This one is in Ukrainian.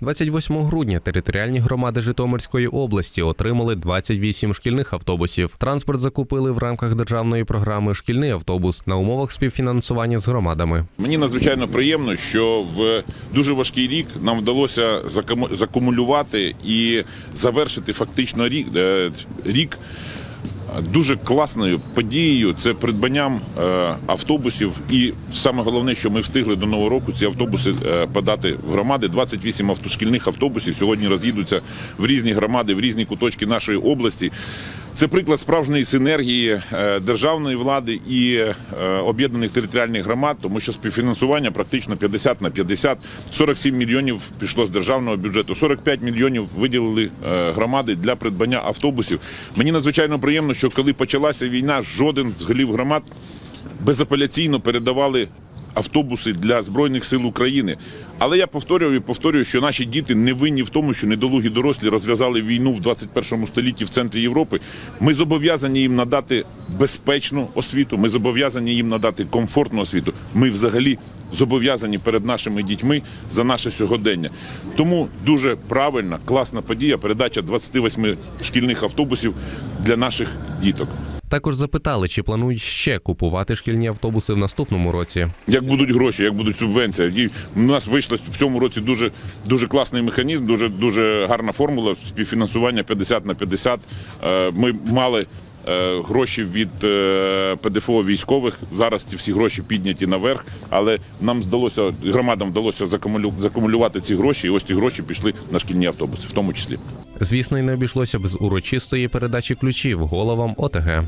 28 грудня територіальні громади Житомирської області отримали 28 шкільних автобусів. Транспорт закупили в рамках державної програми Шкільний автобус на умовах співфінансування з громадами. Мені надзвичайно приємно, що в дуже важкий рік нам вдалося закумулювати і завершити фактично рік, е, рік дуже класною подією. Це придбанням е, автобусів. І саме головне, що ми встигли до нового року ці автобуси е, подати в громади. 28 автошкільних автобусів сьогодні роз'їдуться в різні громади, в різні куточки нашої області. Це приклад справжньої синергії е, державної влади і е, об'єднаних територіальних громад, тому що співфінансування практично 50 на 50. 47 мільйонів пішло з державного бюджету, 45 мільйонів виділили е, громади для придбання автобусів. Мені надзвичайно приємно, що коли почалася війна, жоден з голів громад безапеляційно передавали автобуси для збройних сил України. Але я повторюю і повторюю, що наші діти не винні в тому, що недолугі дорослі розв'язали війну в 21 столітті в центрі Європи. Ми зобов'язані їм надати безпечну освіту. Ми зобов'язані їм надати комфортну освіту. Ми взагалі зобов'язані перед нашими дітьми за наше сьогодення. Тому дуже правильна, класна подія передача 28 шкільних автобусів для наших діток. Також запитали, чи планують ще купувати шкільні автобуси в наступному році. Як будуть гроші, як будуть субвенції. І у нас вийшло в цьому році дуже дуже класний механізм, дуже дуже гарна формула співфінансування 50 на 50. Е, Ми мали гроші від е, ПДФО військових. Зараз ці всі гроші підняті наверх, але нам вдалося громадам вдалося закумулювати ці гроші, і ось ці гроші пішли на шкільні автобуси, в тому числі. Звісно, і не обійшлося без урочистої передачі ключів головам ОТГ.